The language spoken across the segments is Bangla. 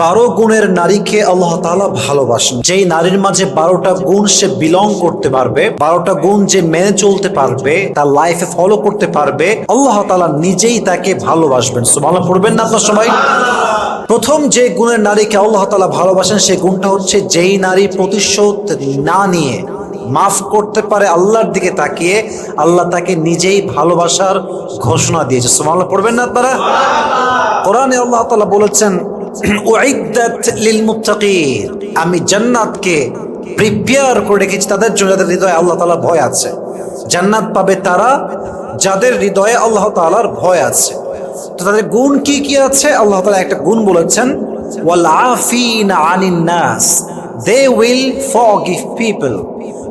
বারো গুণের নারীকে আল্লাহ তালা ভালোবাসেন। যেই নারীর মাঝে বারোটা গুণ সে বিলং করতে পারবে, বারোটা গুণ যে মেনে চলতে পারবে, তার লাইফে ফলো করতে পারবে, আল্লাহ তালা নিজেই তাকে ভালোবাসবেন। সুবহানাল্লাহ, পড়বেন না আপনার সবাই? প্রথম যে গুণের নারীকে আল্লাহ তালা ভালোবাসেন, সেই গুণটা হচ্ছে যেই নারী প্রতিশোধ না নিয়ে মাফ করতে পারে আল্লাহর দিকে তাকিয়ে, আল্লাহ তাকে নিজেই ভালোবাসার ঘোষণা দিয়েছে। সুবহানাল্লাহ, পড়বেন না আপনারা? কোরআনে আল্লাহ তালা বলেছেন আমি জান্নাতকে প্রিপেয়ার করে রেখেছি তাদের জন্য, যাদের হৃদয়ে আল্লাহ তাআলার ভয় আছে। জান্নাত পাবে তারা যাদের হৃদয়ে আল্লাহ তাআলার ভয় আছে। তো তাদের গুণ কি কি আছে? আল্লাহ তাআলা একটা গুণ বলেছেন নাস দে উইল ফরগিভ পিপল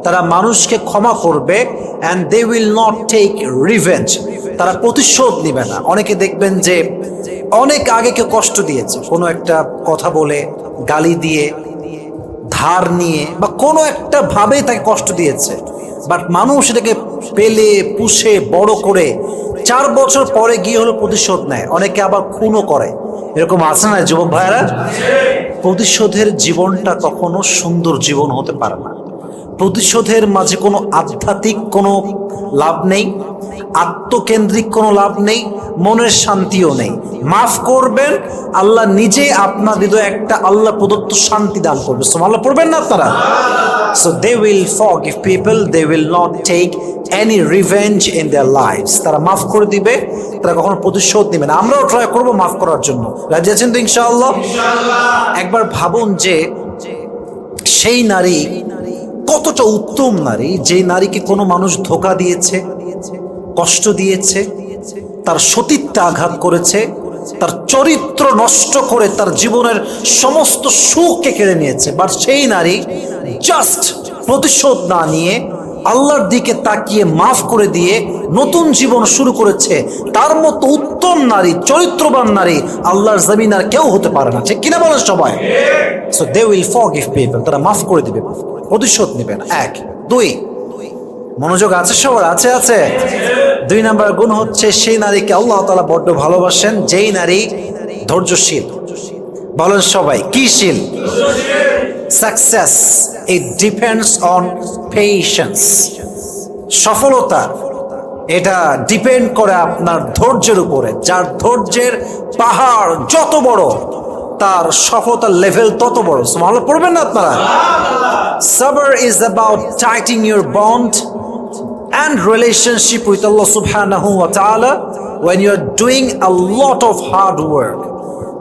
তারা মানুষকে ক্ষমা করবে and they will not take revenge তারা প্রতিশোধ নেবে না। অনেকে দেখবেন যে অনেক আগে কেউ কষ্ট দিয়েছে। কোনো একটা কথা বলে, গালি দিয়ে, ধার নিয়ে, বা কোনো একটা ভাবে তাকে কষ্ট দিয়েছে। বাট মানুষ এটাকে পেলে, পুষে, বড় করে চার বছর পরে গিয়ে হলো প্রতিশোধ নেয়। অনেকে আবার খুনও করে। এরকম আছে না যুবক ভাইয়েরা? প্রতিশোধের জীবনটা কখনো সুন্দর জীবন হতে পারে না। প্রতিশোধের মাঝে কোনো আধ্যাত্মিক কোনো লাভ নেই। আত্মকেন্দ্রিক কোনো লাভ নেই, মনের শান্তিও নেই। মাফ করবেন, আল্লাহ নিজে আপনার হৃদয়ে একটা আল্লাহ প্রদত্ত শান্তি দান করবে। সোমাল্লাহ পড়বেন না আপনারা? So they will forgive people they will not take any revenge in their life তারা মাফ করে দিবে, তারা কখনো প্রতিশোধ নেবে না। আমরাও ট্রাই করব মাফ করার জন্য। রাজি আছেন তো ইনশাআল্লাহ? একবার ভাবুন যে সেই নারী কতটা উত্তম নারী, যে নারীকে কোনো মানুষ ধোকা দিয়েছে? কষ্ট দিয়েছে, তার সতীত্বে আঘাত করেছে, তার চরিত্র নষ্ট করে তার জীবনের সমস্ত সুখকে কেড়ে নিয়েছে। বাট সেই নারী জাস্ট প্রতিশোধ না নিয়ে আল্লাহর দিকে তাকিয়ে মাফ করে দিয়ে নতুন জীবন শুরু করেছে। তার মতো উত্তম নারী, চরিত্রবান নারী আল্লাহর জমিন আর কেউ হতে পারে না। ঠিক কিনা বলেন সবাই? So they will forgive people তারা মাফ করে দিবে, প্রতিশোধ নেবে না। এক, দুই, মনোযোগ আছে সবার? আছে আছে? দুই নাম্বার গুণ হচ্ছে সেই নারীকে আল্লাহ তাআলা বড্ড ভালোবাসেন, যেই নারী ধৈর্যশীল। বলেন সবাই কিশীল success it depends on patience সফলতা, এটা ডিপেন্ড করে আপনার ধৈর্যের উপরে। যার ধৈর্যের পাহাড় যত বড়, তার সফলতার লেভেল তত বড়। ভালো পড়বেন না আপনারা? সাবার is about tightening your bond and relationship with Allah subhanahu wa ta'ala when you are doing a lot of hard work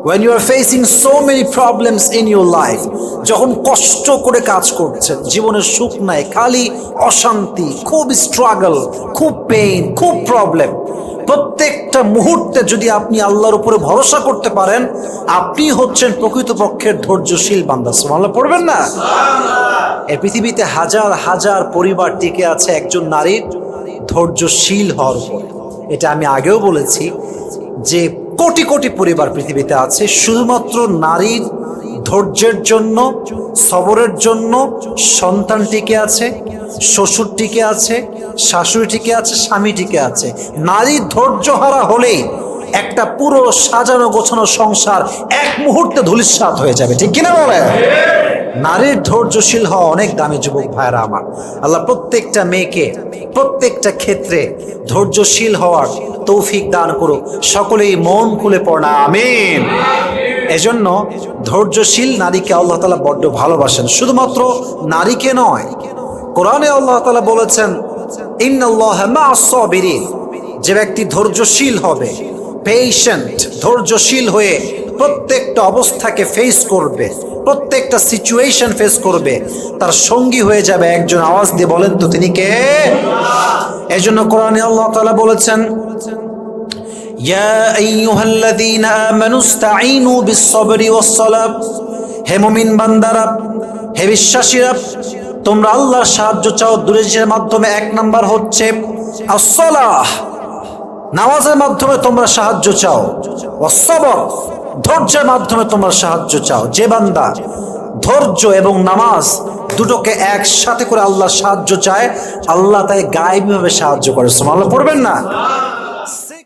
when you are facing so many problems in your life যখন কষ্ট করে কাজ করছেন জীবনের সুখ নাই খালি অশান্তি খুব স্ট্রাগল খুব পেইন খুব প্রবলেম প্রত্যেকটা মুহূর্তে যদি আপনি আল্লাহর উপরে ভরসা করতে পারেন আপনি হচ্ছেন প্রকৃতপক্ষের ধৈর্যশীল বান্দা। সুবহানাল্লাহ পড়বেন না? এই পৃথিবীতে হাজার হাজার পরিবার টিকে আছে একজন নারীর ধৈর্যশীল হওয়ার উপর। এটা আমি আগেও বলেছি যে কোটি কোটি পরিবার পৃথিবীতে আছে শুধুমাত্র নারীর ধৈর্যের জন্য, সবরের জন্য সন্তান টিকে আছে শ্বশুর টিকে আছে শাশুড়ি টিকে আছে স্বামী টিকে আছে। নারী ধৈর্যহারা হলেই একটা পুরো সাজানো গোছানো সংসার এক মুহূর্তে ধুলিস্বাদ হয়ে যাবে। ঠিক কিনা বলে নারীর ধৈর্যশীল হওয়া অনেক দামি যুবক ভাইরা আমার। আল্লাহ প্রত্যেকটা মেয়েকে, প্রত্যেকটা ক্ষেত্রে ধৈর্যশীল হওয়ার তৌফিক দান করুক। সকলেই মন খুলে পড়া আমিন। এজন্য ধৈর্যশীল নারীকে আল্লাহ তালা বড্ড ভালোবাসেন। শুধুমাত্র নারীকে নয়, কোরআনে আল্লাহ তালা বলেছেন যে ব্যক্তি ধৈর্যশীল হবে পেশেন্ট ধৈর্যশীল হয়ে প্রত্যেকটা অবস্থাকে ফেস করবে, প্রত্যেকটা সিচুয়েশন ফেস করবে, তার সঙ্গী হয়ে যাবে। একজন আওয়াজ দিয়ে বলেন তো, তিনি কে? এজন্য কোরআনে আল্লাহ তালা বলেছেন ইয়া আইয়ুহাল্লাযীনা আমানু ইসতাঈনু বিস-সাবরি ওয়াস-সালাহ হে মুমিন বান্দারা, হে তোমরা আল্লাহর সাহায্য চাও। দূরের মাধ্যমে এক নাম্বার হচ্ছে as-সালাহ নামাজের মাধ্যমে তোমরা সাহায্য চাও। অসবর ধৈর্যের মাধ্যমে তোমরা সাহায্য চাও। যে বান্দা ধৈর্য এবং নামাজ দুটোকে একসাথে করে আল্লাহ সাহায্য চায়, আল্লাহ তাই গায়েবীভাবে সাহায্য করে। আল্লাহ পড়বেন না?